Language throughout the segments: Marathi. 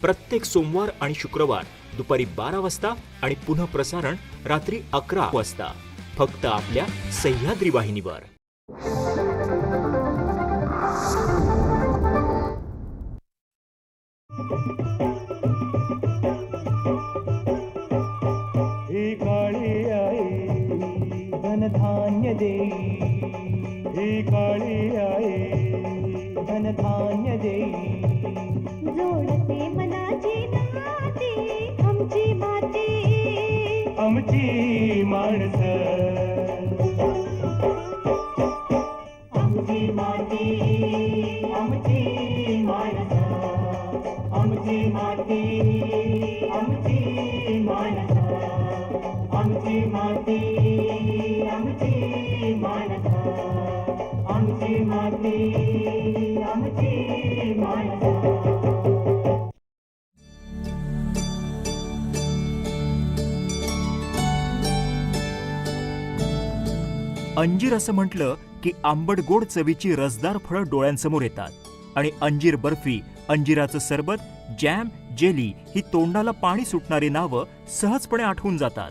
प्रत्येक सोमवार आणि शुक्रवार दुपारी बारा वाजता आणि पुन्हा प्रसारण रात्री अकरा वाजता. फक्त आपल्या सह्याद्री वाहिनीवर. आमची अंजीर असं म्हटलं की आंबट गोड चवीची रसदार फळं डोळ्यांसमोर येतात. आणि अंजीर बर्फी अंजिराचं सरबत जॅम जेली ही तोंडाला पाणी सुटणारी नावं सहजपणे आठवून जातात.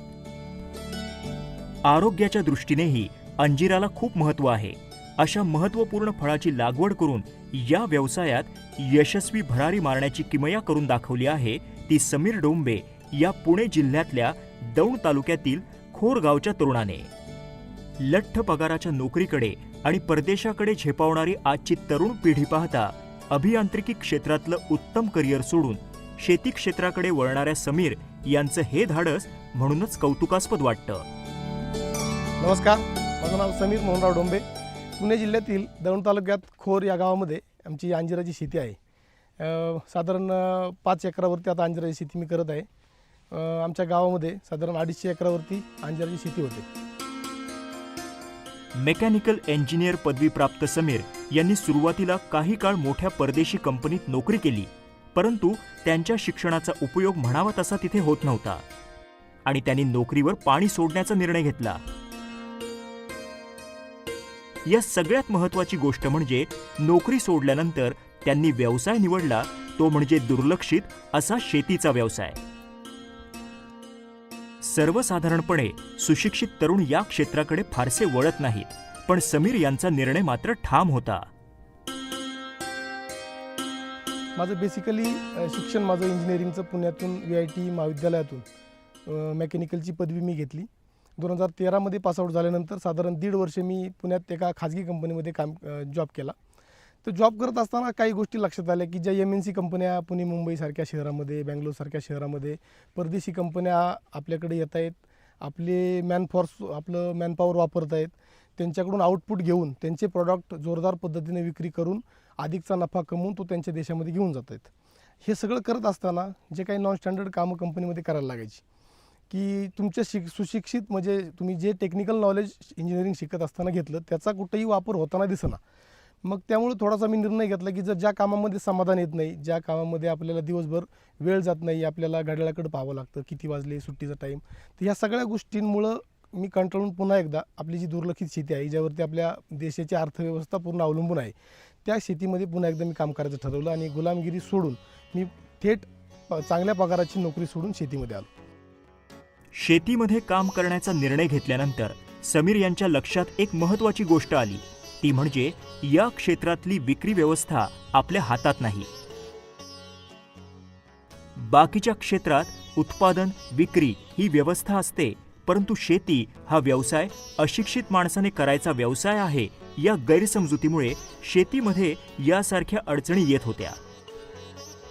आरोग्याच्या दृष्टीनेही अंजिराला खूप महत्त्व आहे. अशा महत्त्वपूर्ण फळाची लागवड करून या व्यवसायात यशस्वी भरारी मारण्याची किमया करून दाखवली आहे ती समीर डोंबे या पुणे जिल्ह्यातल्या दौंड तालुक्यातील खोरगावच्या तरुणाने. लठ्ठ पगाराच्या नोकरीकडे आणि परदेशाकडे झेपावणारी आजची तरुण पिढी पाहता अभियांत्रिकी क्षेत्रातलं उत्तम करिअर सोडून शेती क्षेत्राकडे वळणाऱ्या समीर यांचं हे धाडस म्हणूनच कौतुकास्पद वाटतं. नमस्कार माझं नाव समीर मोहनराव डोंबे. पुणे जिल्ह्यातील दौंड तालुक्यात खोर या गावामध्ये आमची अंजिराची शेती आहे. साधारण पाच एकरावरती आता अंजिराची शेती मी करत आहे. आमच्या गावामध्ये साधारण अडीचशे एकरावरती अंजिराची शेती होते. मेकॅनिकल इंजिनियर पदवीप्राप्त समीर यांनी सुरुवातीला काही काळ मोठ्या परदेशी कंपनीत नोकरी केली परंतु त्यांच्या शिक्षणाचा उपयोग म्हणावा तसा तिथे होत नव्हता. आणि त्यांनी नोकरीवर पाणी सोडण्याचा निर्णय घेतला. या सगळ्यात महत्वाची गोष्ट म्हणजे नोकरी सोडल्यानंतर त्यांनी व्यवसाय निवडला तो म्हणजे दुर्लक्षित असा शेतीचा व्यवसाय. सर्वसाधारणपणे सुशिक्षित तरुण या क्षेत्राकडे फारसे वळत नाहीत पण समीर यांचा निर्णय मात्र ठाम होता. माझं बेसिकली शिक्षण माझं इंजिनिअरिंगचं पुण्यातून व्ही आय टी महाविद्यालयातून मेकॅनिकलची पदवी मी घेतली. दोन हजार तेरामध्ये पासआउट झाल्यानंतर साधारण दीड वर्ष मी पुण्यात एका खाजगी कंपनीमध्ये काम जॉब केला. तर जॉब करत असताना काही गोष्टी लक्षात आल्या की ज्या एम एन सी कंपन्या पुणे मुंबईसारख्या शहरामध्ये बँगलोरसारख्या शहरामध्ये परदेशी कंपन्या आपल्याकडे येत आहेत. आपले मॅनफॉर्स आपलं मॅनपॉवर वापरत आहेत. त्यांच्याकडून आउटपुट घेऊन त्यांचे प्रॉडक्ट जोरदार पद्धतीने विक्री करून अधिकचा नफा कमवून तो त्यांच्या देशामध्ये घेऊन जात आहेत. हे सगळं करत असताना जे काही नॉन स्टँडर्ड कामं कंपनीमध्ये करायला लागायची की तुमच्या शिक सुशिक्षित म्हणजे तुम्ही जे टेक्निकल नॉलेज इंजिनिअरिंग शिकत असताना घेतलं त्याचा कुठेही वापर होताना दिसना. मग त्यामुळे थोडासा मी निर्णय घेतला की जर ज्या कामामध्ये समाधान येत नाही ज्या कामामध्ये आपल्याला दिवसभर वेळ जात नाही आपल्याला घड्याळाकडे पाहावं लागतं किती वाजले सुट्टीचा टाईम तर ह्या सगळ्या गोष्टींमुळं मी कंटाळून पुन्हा एकदा आपली जी दुर्लक्षित शेती आहे ज्यावरती आपल्या देशाची अर्थव्यवस्था पूर्ण अवलंबून आहे त्या शेतीमध्ये पुन्हा एकदा मी काम करायचं ठरवलं आणि गुलामगिरी सोडून मी थेट चांगल्या पगाराची नोकरी सोडून शेतीमध्ये आलो. शेतीमध्ये काम करण्याचा निर्णय घेतल्यानंतर समीर यांच्या लक्षात एक महत्वाची गोष्ट आली. ती म्हणजे या क्षेत्रातली विक्री व्यवस्था आपल्या हातात नाही. बाकीच्या क्षेत्रात उत्पादन विक्री ही व्यवस्था असते परंतु शेती हा व्यवसाय अशिक्षित माणसाने करायचा व्यवसाय आहे या गैरसमजुतीमुळे शेतीमध्ये यासारख्या अडचणी येत होत्या.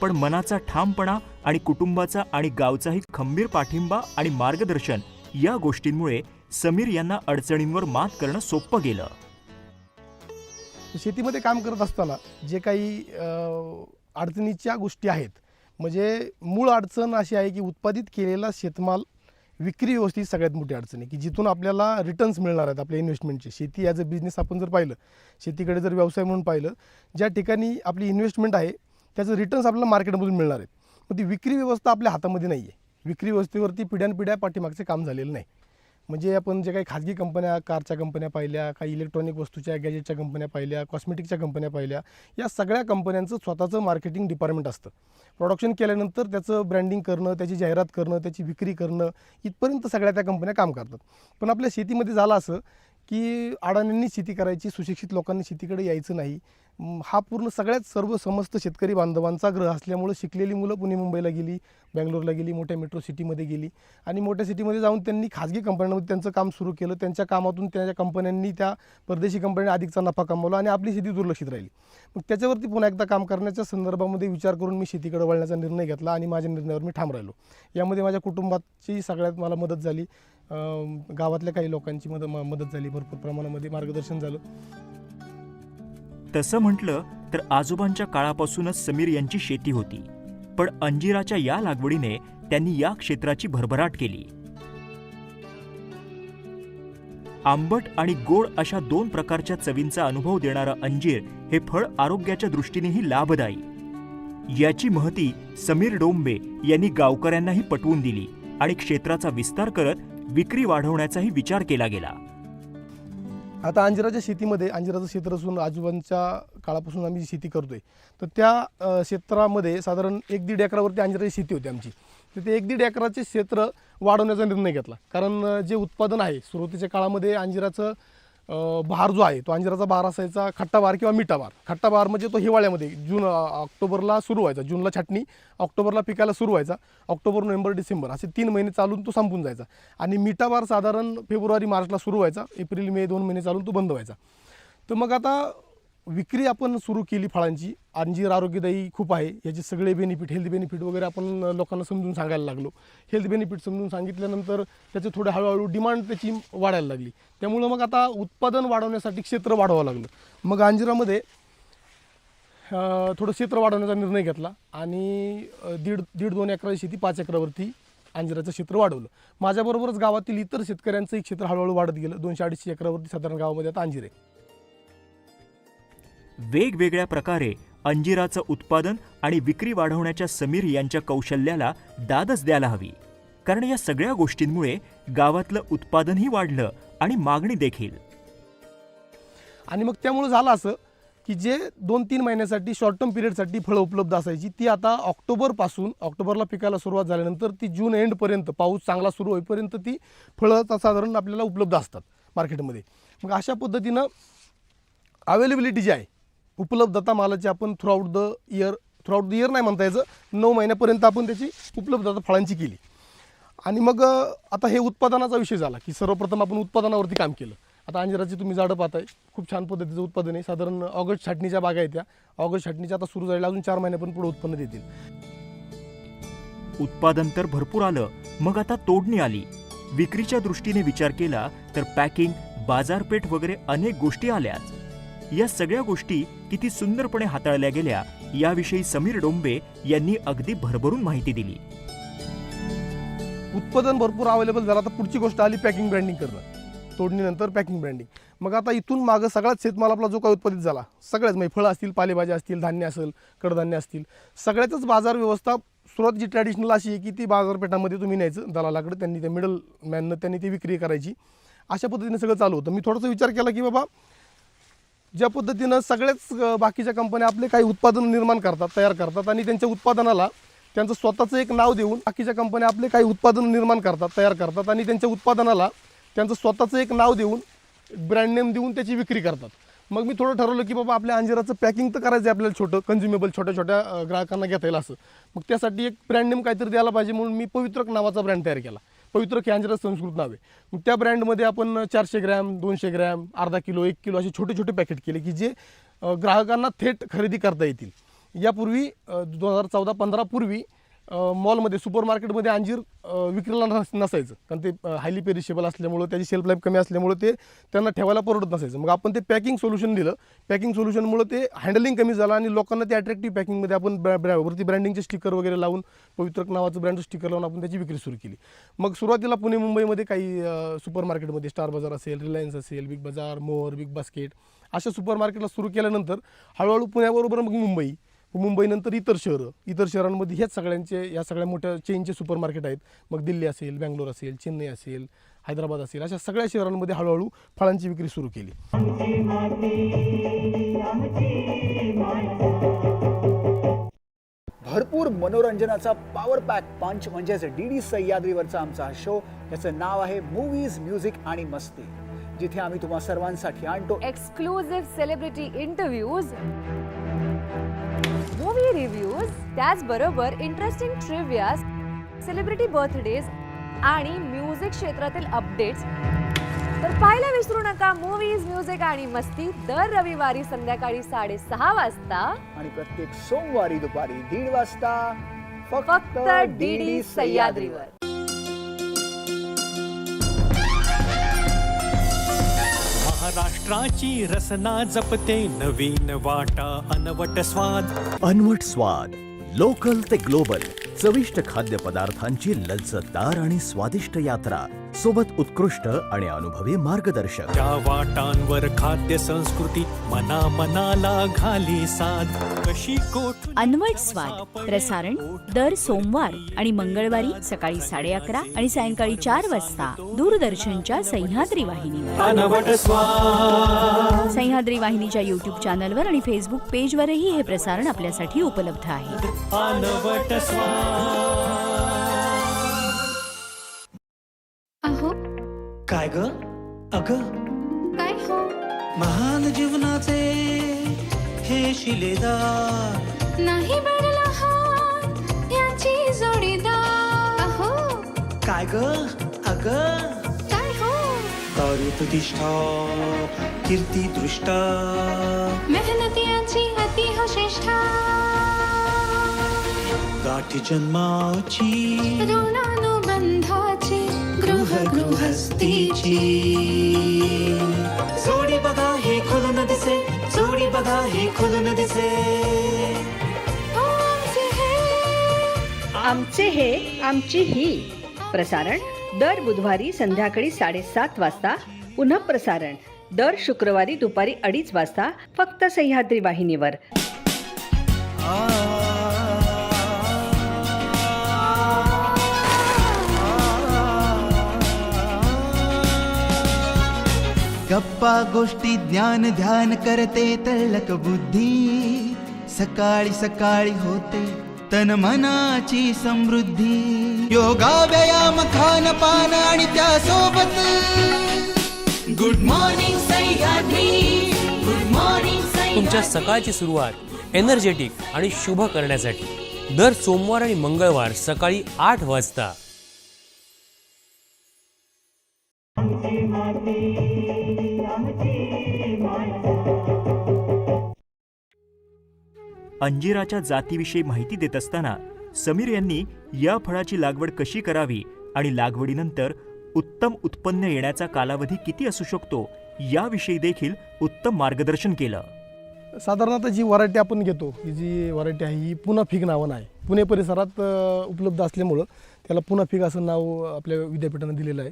पण मनाचा ठामपणा आणि कुटुंबाचा आणि गावचाही खंबीर पाठिंबा आणि मार्गदर्शन या गोष्टींमुळे समीर यांना अडचणींवर मात करणं सोपं गेलं. शेतीमध्ये काम करत असताना जे काही अडचणीच्या गोष्टी आहेत म्हणजे मूळ अडचण अशी आहे की उत्पादित केलेला शेतमाल विक्री व्यवस्थित सगळ्यात मोठी अडचण आहे की जिथून आपल्याला रिटर्न्स मिळणार आहेत आपल्या इन्व्हेस्टमेंटचे शेती ॲज अ बिझनेस आपण जर पाहिलं शेतीकडे जर व्यवसाय म्हणून पाहिलं ज्या ठिकाणी आपली इन्व्हेस्टमेंट आहे त्याचं रिटर्न्स आपल्याला मार्केटमधून मिळणार आहेत. मग ती विक्री व्यवस्था आपल्या हातामध्ये नाही आहे विक्री व्यवस्थेवरती पिढ्यानपिढ्या पाठीमागचे काम झालेलं नाही. म्हणजे आपण जे काही खाजगी कंपन्या कारच्या कंपन्या पाहिल्या काही इलेक्ट्रॉनिक वस्तूच्या गॅजेटच्या कंपन्या पाहिल्या कॉस्मेटिकच्या कंपन्या पाहिल्या या सगळ्या कंपन्यांचं स्वतःचं मार्केटिंग डिपार्टमेंट असतं. प्रोडक्शन केल्यानंतर त्याचं ब्रँडिंग करणं त्याची जाहिरात करणं त्याची विक्री करणं इथपर्यंत सगळ्या त्या कंपन्या काम करतात. पण आपल्या शेतीमध्ये झालं असं की अडाण्यांनी शेती करायची सुशिक्षित लोकांनी शेतीकडे यायचं नाही. हा पूर्ण सगळ्यात सर्व समस्त शेतकरी बांधवांचा ग्रह असल्यामुळं शिकलेली मुलं पुणे मुंबईला गेली बँगलोरला गेली मोठ्या मेट्रो सिटीमध्ये गेली. आणि मोठ्या सिटीमध्ये जाऊन त्यांनी खाजगी कंपन्यांमध्ये त्यांचं काम सुरू केलं. त्यांच्या कामातून त्यांच्या कंपन्यांनी त्या परदेशी कंपन्यांनी अधिकचा नफा कमावला आणि आपली शेती दुर्लक्षित राहिली. मग त्याच्यावरती पुन्हा एकदा काम करण्याच्या संदर्भामध्ये विचार करून मी शेतीकडे वळण्याचा निर्णय घेतला आणि माझ्या निर्णयावर मी ठाम राहिलो. यामध्ये माझ्या कुटुंबाची सगळ्यात मला मदत झाली. गावातल्या काही लोकांची मदत मदत झाली भरपूर प्रमाणामध्ये मार्गदर्शन झालं. तसं म्हटलं तर आजोबांच्या काळापासूनच समीर यांची शेती होती. पण अंजिराच्या या लागवडीने त्यांनी या क्षेत्राची भरभराट केली. आंबट आणि गोड अशा दोन प्रकारच्या चवींचा अनुभव देणारं अंजीर हे फळ आरोग्याच्या दृष्टीनेही लाभदायी. याची महती समीर डोंबे यांनी गावकऱ्यांनाही पटवून दिली आणि क्षेत्राचा विस्तार करत विक्री वाढवण्याचाही विचार केला गेला. आता अंजिराच्या शेतीमध्ये अंजिराचं क्षेत्र असून आजोबांच्या काळापासून आम्ही शेती करतोय तर त्या क्षेत्रामध्ये साधारण एक दीड एकरावरती अंजिराची शेती होती आमची. तर ते एक दीड एकराचे क्षेत्र वाढवण्याचा निर्णय घेतला. कारण जे उत्पादन आहे सुरुवातीच्या काळामध्ये अंजिराचं भार जो आहे तो अंजिराचा भार असायचा खट्टा भार किंवा मिठा भार खट्टा भार म्हणजे तो हिवाळ्यामध्ये जून ऑक्टोबरला सुरू व्हायचा. जूनला छाटणी ऑक्टोबरला पिकायला सुरू व्हायचा. ऑक्टोबर नोव्हेंबर डिसेंबर असे तीन महिने चालून तो संपून जायचा. आणि मिठा भार साधारण फेब्रुवारी मार्चला सुरू व्हायचा. एप्रिल मे दोन महिने चालून तो बंद व्हायचा. तर मग आता विक्री आपण सुरू केली फळांची. अंजीर आरोग्यदायी खूप आहे. याचे सगळे बेनिफिट हेल्थ बेनिफिट वगैरे आपण लोकांना समजून सांगायला लागलो. हेल्थ बेनिफिट समजून सांगितल्यानंतर त्याचे थोडे हळूहळू डिमांड त्याची वाढायला लागली. त्यामुळं मग आता उत्पादन वाढवण्यासाठी क्षेत्र वाढवावं लागलं. मग अंजिरामध्ये थोडं क्षेत्र वाढवण्याचा निर्णय घेतला आणि दीड दीड दोन एकराची शेती पाच एकरावरती अंजिराचं क्षेत्र वाढवलं. माझ्याबरोबरच गावातील इतर शेतकऱ्यांचंही क्षेत्र हळूहळू वाढत गेलं. दोनशे अडीचशे एकरावरती साधारण गावामध्ये आता अंजीर आहे. वेगवेगळ्या प्रकारे अंजिराचं उत्पादन आणि विक्री वाढवण्याच्या समीर यांच्या कौशल्याला दादच द्यायला हवी. कारण या सगळ्या गोष्टींमुळे गावातलं उत्पादनही वाढलं आणि मागणी देखील. आणि मग त्यामुळे झालं असं की जे दोन तीन महिन्यासाठी शॉर्ट टर्म पिरियडसाठी फळं उपलब्ध असायची ती आता ऑक्टोबरपासून ऑक्टोबरला पिकायला सुरुवात झाल्यानंतर ती जून एंडपर्यंत पाऊस चांगला सुरू होईपर्यंत ती फळं साधारण आपल्याला उपलब्ध असतात मार्केटमध्ये मग अशा पद्धतीनं अवेलेबिलिटी जी आहे उपलब्धता मालाची आपण throughout the year throughout the year नाही म्हणता यायचं. नऊ महिन्यापर्यंत आपण त्याची उपलब्धता फळांची केली. आणि मग आता हे उत्पादनाचा विषय झाला की सर्वप्रथम आपण उत्पादनावरती काम केलं. आता अंजिराची तुम्ही झाडं पाहताय. खूप छान पद्धतीचं उत्पादन आहे. साधारण ऑगस्ट छाटणीच्या बागा आहेत त्या. ऑगस्ट छाटणीच्या आता सुरू झालेल्या अजून चार महिन्यापर्यंत पुढे उत्पन्न देतील. उत्पादन तर भरपूर आलं मग आता तोडणी आली. विक्रीच्या दृष्टीने विचार केला तर पॅकिंग बाजारपेठ वगैरे अनेक गोष्टी आल्याच या सगळ्या गोष्टी किती सुंदरपणे हाताळल्या गेल्या याविषयी समीर डोंबे यांनी अगदी भरभरून माहिती दिली. उत्पादन भरपूर अवेलेबल झालं. आता पुढची गोष्ट आली पॅकिंग ब्रँडिंग करणं. तोडणीनंतर पॅकिंग ब्रँडिंग मग आता इथून मागं सगळ्यात शेतमाल आपला जो काही उत्पादित झाला सगळ्याच म्हणजे फळं असतील पालेभाज्या असतील धान्य असेल कडधान्य असतील सगळ्याच बाजार व्यवस्था सुरुवातीची ट्रॅडिशनल अशी आहे की ती बाजारपेठामध्ये तुम्ही न्यायचं दलालाकडे त्यांनी ते मिडल मॅननं त्यांनी ती विक्री करायची. अशा पद्धतीने सगळं चालू होतं. मी थोडासा विचार केला की बाबा ज्या पद्धतीनं सगळ्याच बाकीच्या कंपन्या आपले काही उत्पादन निर्माण करतात तयार करतात आणि त्यांच्या उत्पादनाला त्यांचं स्वतःचं एक नाव देऊन बाकीच्या कंपन्या आपले काही उत्पादन निर्माण करतात तयार करतात आणि त्यांच्या उत्पादनाला त्यांचं स्वतःचं एक नाव देऊन ब्रँड नेम देऊन त्याची विक्री करतात. मग मी थोडं ठरवलं की बाबा आपल्या अंजिराचं पॅकिंग तर करायचं आहे आपल्याला छोटं कन्झ्युमेबल छोट्या छोट्या ग्राहकांना घेता येईल असं. मग त्यासाठी एक ब्रँड नेम काहीतरी द्यायला पाहिजे म्हणून मी पवित्रक नावाचा ब्रँड तयार केला. पवित्र कॅन्जरस संस्कृत नाव आहे. मग त्या ब्रँडमध्ये आपण चारशे ग्रॅम दोनशे ग्रॅम अर्धा किलो एक किलो असे छोटे छोटे पॅकेट केले की जे ग्राहकांना थेट खरेदी करता येतील. यापूर्वी दोन हजार चौदा पंधरापूर्वी मॉलमध्ये सुपर मार्केटमध्ये अंजीर विक्रीला नस नसायचं. कारण ते हायली पेरिशेबल असल्यामुळं त्याची शेल्फ लाईफ कमी असल्यामुळं ते त्यांना ठेवायला परवडत नसायचं. मग आपण ते पॅकिंग सोल्युशन दिलं. पॅकिंग सोल्युशनमुळं ते हँडलिंग कमी झालं आणि लोकांना ते अट्रॅक्टिव्ह पॅकिंगमध्ये आपण ब्रॅ वरती ब्रँडिंगचे स्टिकर वगैरे लावून पवित्रक नावाचं ब्रँड स्टिकर लावून आपण त्याची विक्री सुरू केली. मग सुरुवातीला पुणे मुंबईमध्ये काही सुपर मार्केटमध्ये स्टार बाजार असेल रिलायन्स असेल Big Bazaar More Big Basket अशा सुपर मार्केटला सुरू केल्यानंतर हळूहळू पुण्याबरोबर मग मुंबई मुंबईनंतर इतर शहरं इतर शहरांमध्ये हेच सगळ्यांचे या सगळ्या मोठ्या चेनचे सुपर मार्केट आहेत. मग दिल्ली असेल बँगलोर असेल चेन्नई असेल हैदराबाद असेल अशा सगळ्या शहरांमध्ये हळूहळू फळांची विक्री सुरू केली. भरपूर मनोरंजनाचा पॉवर पॅक पंच म्हणजेच डी डी सह्याद्रीवरचा आमचा हा शो याचं नाव आहे मूवीज म्युझिक आणि मस्ती जिथे आम्ही तुम्हा सर्वांसाठी आणतो. Exclusive celebrity interviews movie reviews त्याचबरोबर इंटरेस्टिंग ट्रिव्हियाज सेलिब्रिटी बर्थडेज आणि म्युझिक क्षेत्रातील अपडेट्स तर पाहायला विसरू नका मूवीज म्युझिक आणि मस्ती दर रविवारी संध्याकाळी साडेसहा वाजता. आणि प्रत्येक सोमवारी दुपारी दीड वाजता फक्त डी डी सह्याद्रीवर. राष्ट्राची रसना जपते नवीन वाटा अनवट स्वाद. अनवट स्वाद. लोकल ते ग्लोबल चविष्ट खाद्यपदार्थांची लज्जतदार आणि स्वादिष्ट यात्रा सोबत उत्कृष्ट आणि अनुभवी मार्गदर्शक. त्या वाटांवर खाद्य संस्कृती मना मनाला घाली साध कशी कोठ अनवट स्वाद प्रसारण दर सोमवार आणि मंगळवारी सकाळी साडे अकरा आणि सायंकाळी चार वाजता दूरदर्शनच्या सह्याद्री वाहिनीवर. अनवट स्वाद सह्याद्री वाहिनीच्या युट्यूब चॅनलवर आणि फेसबुक पेजवरही हे प्रसारण आपल्यासाठी उपलब्ध आहे. काय ग? अग. काय हो? महान जीवनाचे हे शिलेदार. नाही हा याची जोडीदार. अहो. काय ग? अग. काय हो? कार्य प्रतिष्ठा कीर्ती दृष्टा। मेहनती याची अति श्रेष्ठा गाठी जन्माची। ऋणानुबंधाची गृह गृहस्थीची जोडी बघा हे खुलून दिसे जोडी बघा हे खुलून दिसे आमचे हे। आमचे हे आमची ही। प्रसारण दर बुधवारी संध्याकाळी साडेसात वाजता पुन्हा प्रसारण दर शुक्रवारी दुपारी अडीच वाजता फक्त सह्याद्री वाहिनीवर. गप्पा गोष्टी ज्ञान ध्यान करते तळक बुद्धी सकाळी सकाळी होते तन मनाची समृद्धी. योगा व्यायाम खान पान आणि त्यासोबत good morning Sahyadri good morning तुमच्या सकाळची सुरुवात एनर्जेटिक आणि शुभ करण्यासाठी. दर सोमवार आणि मंगळवार सकाळी आठ वाजता. अंजिराच्या जातीविषयी माहिती देत असताना समीर यांनी या फळाची लागवड कशी करावी आणि लागवडीनंतर उत्तम उत्पन्न येण्याचा कालावधी किती असू शकतो याविषयी देखील उत्तम मार्गदर्शन केलं. साधारणतः जी व्हरायटी आपण घेतो ही जी व्हरायटी आहे ही पुन्हा फिग नावं आहे पुणे परिसरात उपलब्ध असल्यामुळं त्याला पुन्हा फिग असं नाव आपल्या विद्यापीठानं दिलेलं आहे.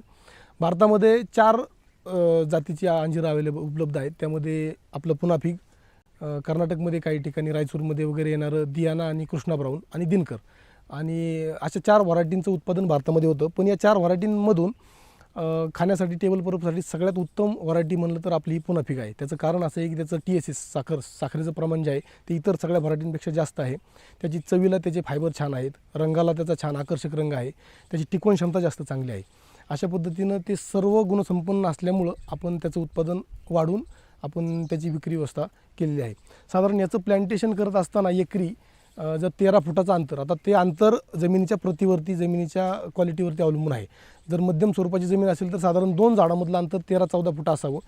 भारतामध्ये चार जातीची अंजीर अवेलेबल उपलब्ध आहेत. त्यामध्ये आपलं पुन्हा फिग कर्नाटकमध्ये काही ठिकाणी रायचूरमध्ये वगैरे येणारं दियाना आणि कृष्णा ब्राऊन आणि दिनकर. आणि अशा चार व्हरायटींचं उत्पादन भारतामध्ये होतं. पण या चार व्हरायटींमधून खाण्यासाठी टेबल पर्पजसाठी सगळ्यात उत्तम व्हरायटी म्हणलं तर आपली ही पुन्हा फिग आहे. त्याचं कारण असं आहे की त्याचं टी एस एस साखर साखरेचं प्रमाण जे आहे ते इतर सगळ्या व्हरायटींपेक्षा जास्त आहे. त्याची चवीला त्याचे फायबर छान आहेत रंगाला त्याचा छान आकर्षक रंग आहे त्याची टिकवण क्षमता जास्त चांगली आहे. अशा पद्धतीनं ते सर्व गुणसंपन्न असल्यामुळं आपण त्याचं उत्पादन वाढवून आपण त्याची विक्री व्यवस्था केलेली आहे. साधारण याचं प्लॅन्टेशन करत असताना एकरी जर तेरा फुटाचं अंतर आता ते अंतर जमिनीच्या प्रतीवरती जमिनीच्या क्वालिटीवरती अवलंबून आहे. जर मध्यम स्वरूपाची जमीन असेल तर साधारण दोन झाडामधलं अंतर तेरा चौदा फुट असावं.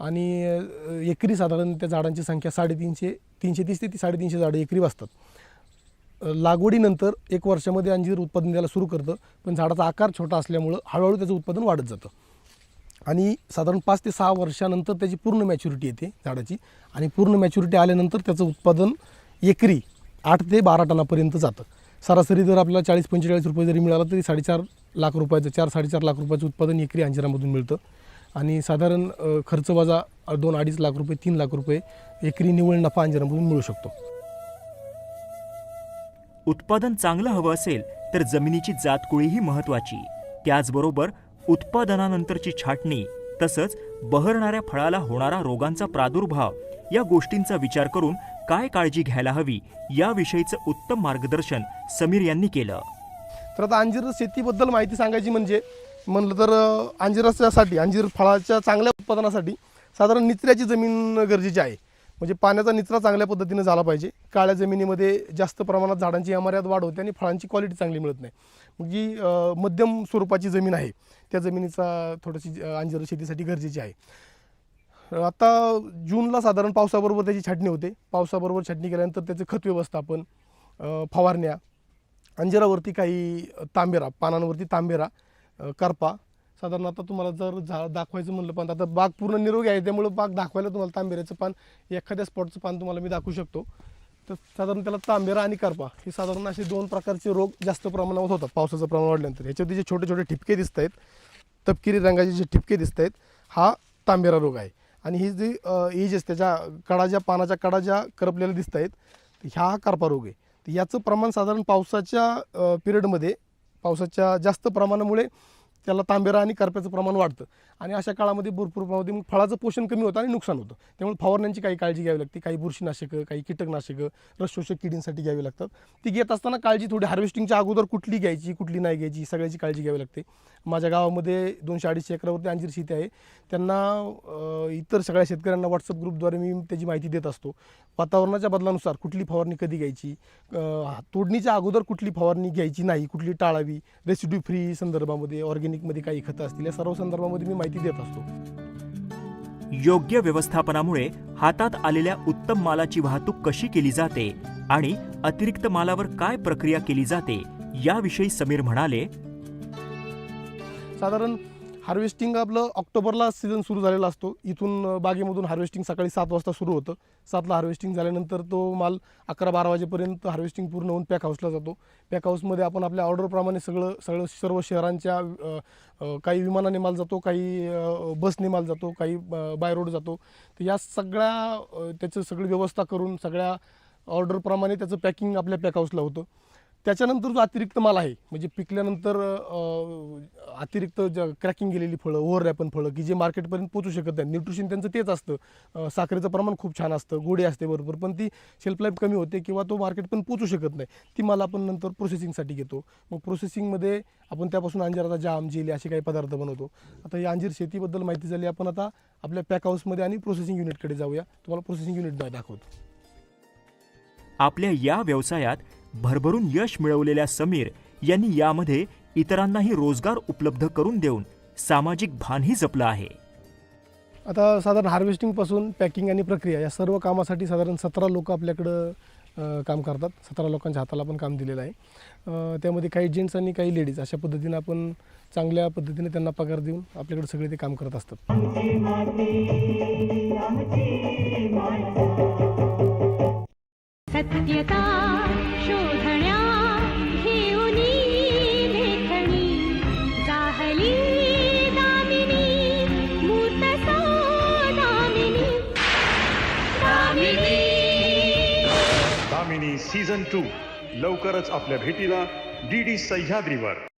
आणि एकरी साधारण त्या झाडांची संख्या साडेतीनशे तीनशे तीस ते ती साडेतीनशे झाडं एकरी वाचतात लागवडीनंतर एक वर्षामध्ये अंजीर उत्पादन द्यायला सुरू करतं पण झाडाचा आकार छोटा असल्यामुळं हळूहळू त्याचं उत्पादन वाढत जातं. आणि साधारण पाच ते सहा वर्षानंतर त्याची पूर्ण मॅच्युरिटी येते झाडाची. आणि पूर्ण मॅच्युरिटी आल्यानंतर त्याचं उत्पादन एकरी आठ ते बारा टनापर्यंत जातं. सरासरी जर आपल्याला चाळीस पंचेचाळीस रुपये जरी मिळालं तरी साडेचार लाख रुपयाचं चार साडेचार लाख रुपयाचं उत्पादन एकरी अंजिरामधून मिळतं. आणि साधारण खर्च वजा दोन अडीच लाख रुपये तीन लाख रुपये एकरी निव्वळ नफा अंजिरामधून मिळू शकतो. उत्पादन चांगलं हवं असेल तर जमिनीची जातकुळीही महत्वाची. त्याचबरोबर उत्पादनानंतरची छाटणी तसंच बहरणाऱ्या फळाला होणारा रोगांचा प्रादुर्भाव या गोष्टींचा विचार करून काय काळजी घ्यायला हवी याविषयीचं उत्तम मार्गदर्शन समीर यांनी केलं. तर आता अंजीर शेतीबद्दल माहिती सांगायची म्हणजे म्हणलं तर अं, अंजीर फळाच्या चांगल्या उत्पादनासाठी साधारण निचऱ्याची जमीन गरजेची आहे. म्हणजे पाण्याचा निचरा चांगल्या पद्धतीने झाला पाहिजे. काळ्या जमिनीमध्ये जास्त प्रमाणात झाडांची अमर्याद वाढ होते आणि फळांची क्वालिटी चांगली मिळत नाही. म्हणजे, मग जी मध्यम स्वरूपाची जमीन आहे. त्या जमिनीचा थोडीशी अंजीर शेतीसाठी गरजेची आहे. आता जूनला साधारण पावसाबरोबर त्याची छाटणी होते. पावसाबरोबर छाटणी केल्यानंतर त्याचं खत व्यवस्थापन फवारण्या अंजिरावरती काही तांबेरा पानांवरती तांबेरा करपा. साधारण आता तुम्हाला जर झा दाखवायचं म्हणलं पण आता बाग पूर्ण निरोगी आहे त्यामुळं बाग दाखवायला तुम्हाला तांबेऱ्याचं पान एखाद्या स्पॉटचं पान तुम्हाला मी दाखवू शकतो. तर साधारण त्याला तांबेरा आणि करपा हे साधारण असे दोन प्रकारचे रोग जास्त प्रमाणात होतात पावसाचं प्रमाण वाढल्यानंतर. ह्याच्यावरती जे छोटे छोटे ठिपके दिसत आहेत तपकिरी रंगाचे जे ठिपके दिसत आहेत हा तांबेरा रोग आहे. आणि ही जी एजेस त्याच्या कडा ज्या पानाच्या कडा ज्या करपलेल्या दिसत आहेत ह्या हा आहे. तर याचं प्रमाण साधारण पावसाच्या पिरियडमध्ये पावसाच्या जास्त प्रमाणामुळे त्याला तांबेरा आणि करप्याचं प्रमाण वाढतं. आणि अशा काळामध्ये भरपूर प्रमाणामध्ये मग फळाचं पोषण कमी होतं आणि नुकसान होतं. त्यामुळे फवारण्यांची काही काळजी घ्यावी लागते. काही बुरशीनाशकं काही कीटकनाशकं रसशोषक किडींसाठी घ्यावी लागतात. ती घेत असताना काळजी थोडी हार्वेस्टिंगच्या अगोदर कुठली घ्यायची कुठली नाही घ्यायची सगळ्याची काळजी घ्यावी लागते. माझ्या गावामध्ये दोनशे अडीचशे एकरावरती अंजीर शेती आहे. त्यांना इतर सगळ्या शेतकऱ्यांना व्हॉट्सअप ग्रुपद्वारे मी त्याची माहिती देत असतो. वातावरणाच्या बदलानुसार कुठली फवारणी कधी घ्यायची? तोडणीच्या अगोदर कुठली फवारणी घ्यायची नाही कुठली टाळावी? रेसिड्यू फ्री संदर्भामध्ये ऑर्गेनिक ऑर्गॅनिकमध्ये काही खतं असतील या सर्व संदर्भामध्ये मी माहिती देत असतो. योग्य व्यवस्थापनामुळे हातात आलेल्या उत्तम मालाची वाहतूक कशी केली जाते आणि अतिरिक्त मालावर काय प्रक्रिया केली जाते याविषयी समीर म्हणाले साधारण हार्वेस्टिंग आपलं ऑक्टोबरला सीझन सुरू झालेला असतो. इथून बागेमधून हार्वेस्टिंग सकाळी सात वाजता सुरू होतं. सातला हार्वेस्टिंग झाल्यानंतर तो माल अकरा बारा वाजेपर्यंत हार्वेस्टिंग पूर्ण होऊन पॅक हाऊसला जातो. पॅक हाऊसमध्ये आपण आपल्या ऑर्डरप्रमाणे सगळं सगळं सर्व शहरांच्या काही विमानाने माल जातो काही बसने माल जातो काही बाय रोड जातो. तर या सगळ्या त्याचं सगळी व्यवस्था करून सगळ्या ऑर्डरप्रमाणे त्याचं पॅकिंग आपल्या पॅक हाऊसला होतं. त्याच्यानंतर जो अतिरिक्त माल आहे म्हणजे पिकल्यानंतर अतिरिक्त ज्या क्रॅकिंग गेलेली फळं ओव्हर रॅपन फळं की जे मार्केटपर्यंत पोचू शकत नाही. न्यूट्रिशन त्यांचं तेच असतं. साखरेचं प्रमाण खूप छान असतं गोडी असते बरोबर पण ती शेल्फ लाईफ कमी होते किंवा तो मार्केटपर्यंत पोचू शकत नाही. ती माल आपण नंतर प्रोसेसिंगसाठी घेतो. मग प्रोसेसिंगमध्ये आपण त्यापासून अंजिराचा जाम जेली असे काही पदार्थ बनवतो. आता ही अंजीर शेतीबद्दल माहिती झाली आपण आता आपल्या पॅक हाऊसमध्ये आणि प्रोसेसिंग युनिटकडे जाऊया. तुम्हाला प्रोसेसिंग युनिट दाखवतो. आपल्या या व्यवसायात भरभरून यश मिळवलेल्या समीर यांनी यामध्ये इतरांनाही रोजगार उपलब्ध करून देऊन सामाजिक भानही जपलं आहे. आता साधारण हार्वेस्टिंगपासून पॅकिंग आणि प्रक्रिया या सर्व कामासाठी साधारण सतरा लोक आपल्याकडं काम करतात. सतरा लोकांच्या हाताला पण काम दिलेलं आहे. त्यामध्ये काही जेंट्स आणि काही लेडीज अशा पद्धतीने आपण चांगल्या पद्धतीने त्यांना पगार देऊन आपल्याकडे सगळे ते काम करत असतात. सत्यता शोधण्या घेऊनी जाहली दामिनी दामिनी दामिनी. दामिनी सीझन टू लवकरच आपल्या भेटीला डी डी सह्याद्रीवर.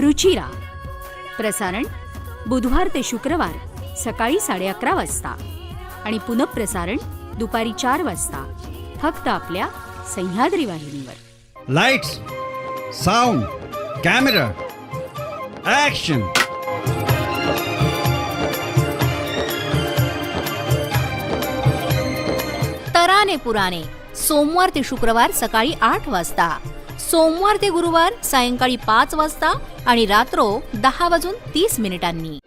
रुचिरा. प्रसारण बुधवार ते शुक्रवार सकाळी साडे अकरा वाजता. आणि पुनःप्रसारण दुपारी चार वाजता. फक्त आपल्या सह्याद्री वाहिनीवर. लाइट्स साउंड कैमरा एक्शन तराने पुराणे सोमवार ते शुक्रवार सकाळी आठ वाजता. सोमवार ते गुरुवार सायंकाळी पाच वाजता आणि रात्रो दहा वाजून तीस मिनिटांनी.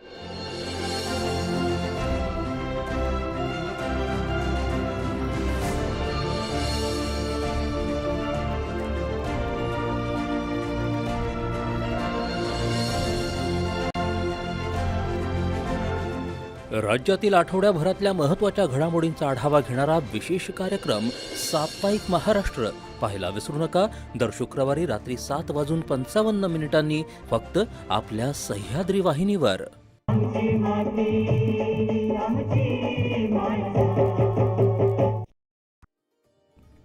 राज्यातील आठवड्याभरातल्या महत्त्वाच्या घडामोडींचा आढावा घेणारा विशेष कार्यक्रम साप्ताहिक महाराष्ट्र. पाहायला विसरू नका. दर शुक्रवारी रात्री सात वाजून पंचावन्न मिनिटांनी फक्त आपल्या सह्याद्री वाहिनीवर.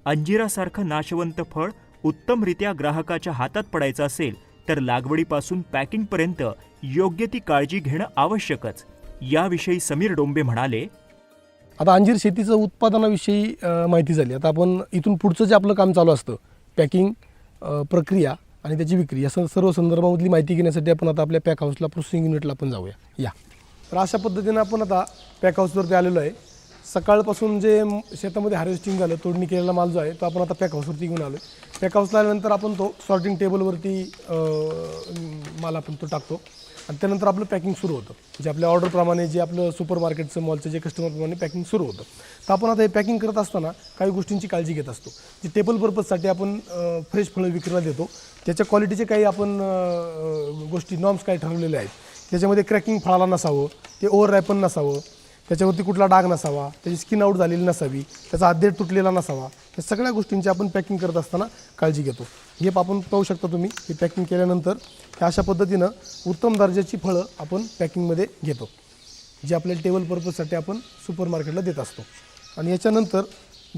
अंजिरासारखं नाशवंत फळ उत्तमरित्या ग्राहकाच्या हातात पडायचं असेल तर लागवडीपासून पॅकिंगपर्यंत योग्य ती काळजी घेणं आवश्यकच. याविषयी समीर डोंबे म्हणाले आता अंजीर शेतीचं उत्पादनाविषयी माहिती झाली. आता आपण इथून पुढचं जे आपलं काम चालू असतं पॅकिंग प्रक्रिया आणि त्याची विक्री या सर्व संदर्भामधली माहिती घेण्यासाठी आपण आता आपल्या पॅक हाऊसला प्रोसेसिंग युनिटला आपण जाऊया. या. तर अशा पद्धतीनं आपण आता पॅक हाऊसवरती आलेलो आहे. सकाळपासून जे शेतामध्ये हार्वेस्टिंग झालं तोडणी केलेला माल जो आहे तो आपण आता पॅक हाऊसवरती घेऊन आलो आहे पॅक हाऊसला आल्यानंतर आपण तो सॉर्टिंग टेबलवरती माल आपण तो टाकतो. आणि त्यानंतर आपलं पॅकिंग सुरू होतं. जे आपल्या ऑर्डरप्रमाणे जे आपलं सुपर मार्केटचं मॉलचं जे कस्टमरप्रमाणे पॅकिंग सुरू होतं. तर आपण आता हे पॅकिंग करत असताना काही गोष्टींची काळजी घेत असतो. जे टेबल पर्पजसाठी आपण फ्रेश फळं विक्रीला देतो. त्याच्या क्वालिटीचे काही आपण गोष्टी नॉर्म्स काही ठरवलेले आहेत. त्याच्यामध्ये क्रॅकिंग फळाला नसावं ते ओव्हर रॅपन नसावं त्याच्यावरती कुठला डाग नसावा त्याची स्किन आऊट झालेली नसावी त्याचा आदेड तुटलेला नसावा या सगळ्या गोष्टींची आपण पॅकिंग करत असताना काळजी घेतो. हे आपण पाहू शकता तुम्ही हे पॅकिंग केल्यानंतर हे अशा पद्धतीनं उत्तम दर्जाची फळं आपण पॅकिंगमध्ये घेतो जे आपल्या टेबल पर्पजसाठी आपण सुपर मार्केटला देत असतो. आणि याच्यानंतर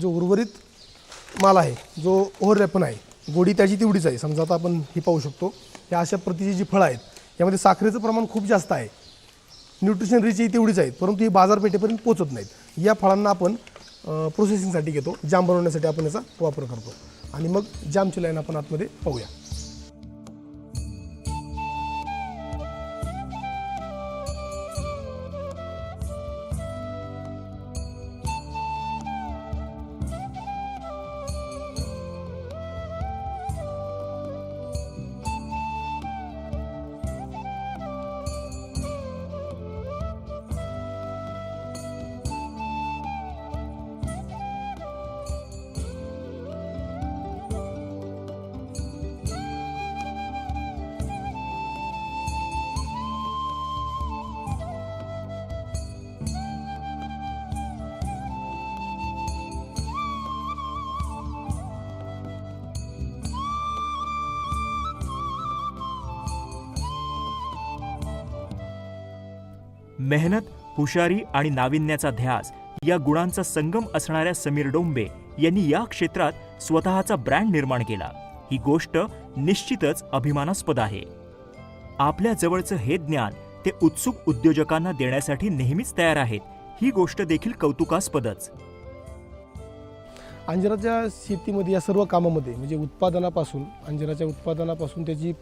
जो उर्वरित माल आहे जो ओव्हर रॅपन आहे गोडी त्याची तेवढीच आहे. समजा आता आपण ही पाहू शकतो या अशा प्रतीची जी फळं आहेत यामध्ये साखरेचं प्रमाण खूप जास्त आहे. न्यूट्रिशन रिच ही तेवढीच आहेत परंतु ही बाजारपेठेपर्यंत पोचत नाहीत. या फळांना आपण प्रोसेसिंगसाठी घेतो जाम बनवण्यासाठी आपण याचा वापर करतो. आणि मग जामची लाईन आपण आतमध्ये पाहूया. मेहनत हुशारी आणि नाविन्याचा ध्यास या गुणांचा संगम असणाऱ्या समीर डोंबे यांनी या क्षेत्रात स्वतःचा ब्रँड निर्माण केला. ही गोष्ट निश्चितच अभिमानास्पद आहे. आपल्या जवळचं हे ज्ञान ते उत्सुक उद्योजकांना देण्यासाठी नेहमीच तयार आहेत ही गोष्ट देखील कौतुकास्पदच. अंजिराच्या शेतीमध्ये या सर्व कामामध्ये म्हणजे उत्पादनापासून अंजिराच्या उत्पादनापासून त्याची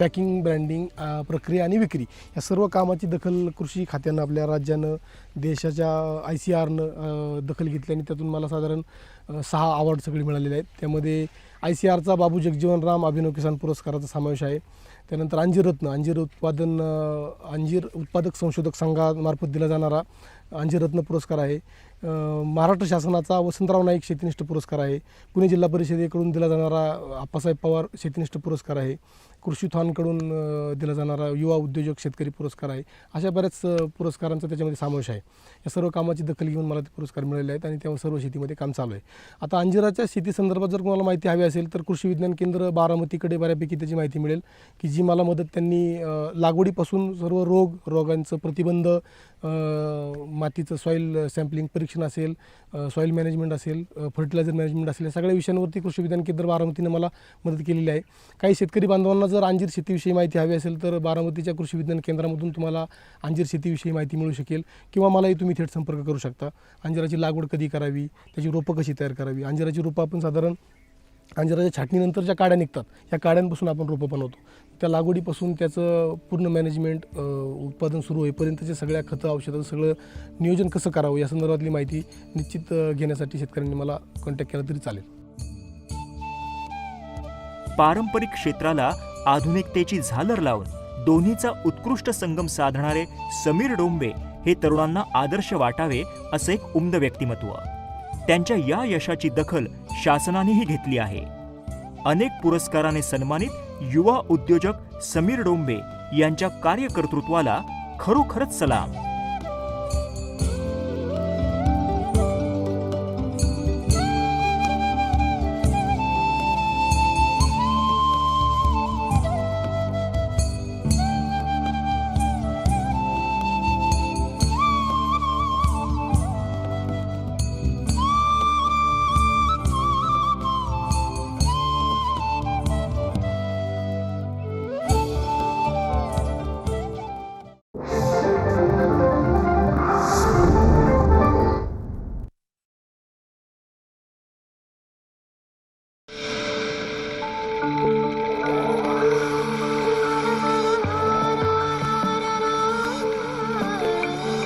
पॅकिंग ब्रँडिंग प्रक्रिया आणि विक्री या सर्व कामाची दखल कृषी खात्यानं आपल्या राज्यानं देशाच्या आय सी आरनं दखल घेतली आणि त्यातून मला साधारण सहा अवॉर्ड सगळे मिळालेले आहेत. त्यामध्ये आय सी आरचा बाबू जगजीवन राम अभिनव किसान पुरस्काराचा समावेश आहे. त्यानंतर अंजीररत्न अंजीर उत्पादन अंजीर उत्पादक संशोधक संघामार्फत दिला जाणारा अंजीर रत्न पुरस्कार आहे. महाराष्ट्र शासनाचा वसंतराव नाईक शेतीनिष्ठ पुरस्कार आहे. पुणे जिल्हा परिषदेकडून दिला जाणारा आप्पासाहेब पवार शेतीनिष्ठ पुरस्कार आहे. कृषी थानकडून दिला जाणारा युवा उद्योजक शेतकरी पुरस्कार आहे. अशा बऱ्याच पुरस्कारांचा त्याच्यामध्ये समावेश आहे. या सर्व कामाची दखल घेऊन मला ते पुरस्कार मिळाले आहेत आणि त्या सर्व शेतीमध्ये काम चालू आहे. आता अंजिराच्या शेतीसंदर्भात जर तुम्हाला माहिती हवी असेल तर कृषी विज्ञान केंद्र बारामतीकडे बऱ्यापैकी त्याची माहिती मिळेल की जी मला मदत त्यांनी लागवडीपासून सर्व रोग रोगांचं प्रतिबंध मातीचं सॉईल सॅम्पलिंग परीक्षण असेल सॉईल मॅनेजमेंट असेल फर्टिलायझर मॅनेजमेंट असेल या सगळ्या विषयांवरती कृषी विज्ञान केंद्र बारामतीनं मला मदत केलेली आहे. काही शेतकरी बांधवांना जर अंजीर शेतीविषयी माहिती हवी असेल तर बारामतीच्या कृषी विज्ञान केंद्रामधून तुम्हाला अंजीर शेतीविषयी माहिती मिळू शकेल किंवा मलाही तुम्ही थेट संपर्क करू शकता. अंजिराची लागवड कधी करावी त्याची रोपं कशी तयार करावी? अंजिराची रोपं आपण साधारण अंजिराच्या छाटणीनंतर ज्या काड्या निघतात. या काड्यांपासून आपण रोपं बनवतो. त्या लागवडीपासून त्याचं पूर्ण मॅनेजमेंट उत्पादन सुरू होईपर्यंतचे सगळ्या खतं औषधं सगळं नियोजन कसं करावं या संदर्भातली माहिती निश्चित घेण्यासाठी शेतकऱ्यांनी मला कॉन्टॅक्ट केला तरी चालेल. पारंपरिक क्षेत्राला आधुनिकतेची झालर लावून दोन्हीचा उत्कृष्ट संगम साधणारे समीर डोंबे हे तरुणांना आदर्श वाटावे असं एक उमद व्यक्तिमत्व. त्यांच्या या यशाची दखल शासनानेही घेतली आहे. अनेक पुरस्काराने सन्मानित युवा उद्योजक समीर डोंबे यांच्या कार्यकर्तृत्वाला खरोखरच सलाम.